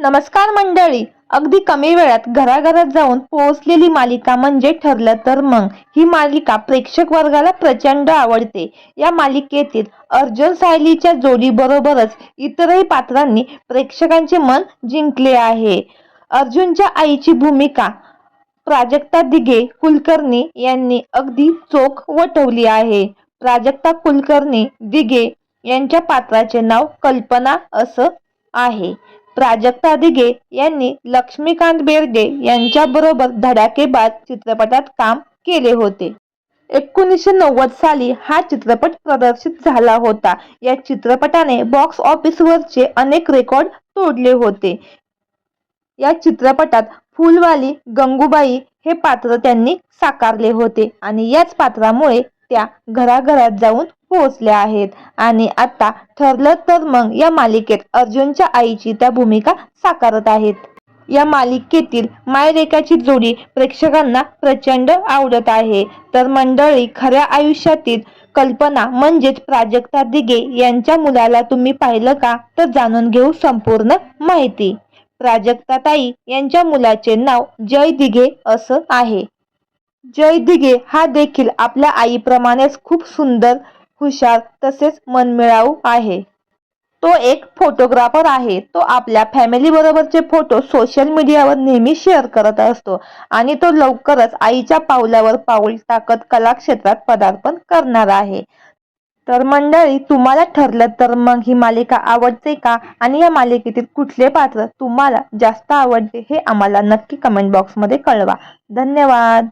नमस्कार मंडळी. अगदी कमी वेळात घराघरात जाऊन पोहोचलेली मालिका म्हणजे ठरलं तर मग. ही मालिका प्रेक्षक वर्गाला प्रचंड आवडते. या मालिकेतील अर्जुन सायलीच्या जोडीबरोबरच इतरही पात्रांनी प्रेक्षकांचे मन जिंकले आहे. अर्जुनच्या आईची भूमिका प्राजक्ता दिघे कुलकर्णी यांनी अगदी चोख वठवली आहे. प्राजक्ता कुलकर्णी दिघे यांच्या पात्राचे नाव कल्पना असं आहे. प्राजक्ता दिघे यांनी लक्ष्मीकांत बेर्डे यांच्याबरोबर धडाकेबाज चित्रपटात काम केले होते. एकोणीसशे नव्वद साली हा चित्रपट प्रदर्शित झाला होता. या चित्रपटाने बॉक्स ऑफिसवरचे अनेक रेकॉर्ड तोडले होते. या चित्रपटात फुलवाली गंगूबाई हे पात्र त्यांनी साकारले होते आणि याच पात्रामुळे त्या घराघरात जाऊन पोहोचल्या आहेत. आणि आता ठरलं तर मग या मालिकेत अर्जुनच्या आईची त्या भूमिका साकारत आहेत. या मालिकेतील मायरेखाची जोडी प्रेक्षकांना प्रचंड आवडत आहे. तर मंडळी खऱ्या आयुष्यातील कल्पना म्हणजेच प्राजक्ता दिघे यांच्या मुलाला तुम्ही पाहिलं का? तर जाणून घेऊ संपूर्ण माहिती. प्राजक्ताताई यांच्या मुलाचे नाव जय दिघे असं आहे. जय दिघे हा देखील आपल्या आईप्रमाणेच खूप सुंदर हुशार तसेच मनमिळाऊ आहे. तो एक फोटोग्राफर आहे. तो आपल्या फॅमिली बरोबरचे फोटो सोशल मीडियावर नेहमी शेअर करत असतो आणि तो लवकरच आईच्या पावलावर पाऊल टाकत कला क्षेत्रात पदार्पण करणार आहे. तर मंडळी तुम्हाला ठरलं तर मग ही मालिका आवडते का? आणि या मालिकेतील कुठले पात्र तुम्हाला जास्त आवडते हे आम्हाला नक्की कमेंट बॉक्समध्ये कळवा. धन्यवाद!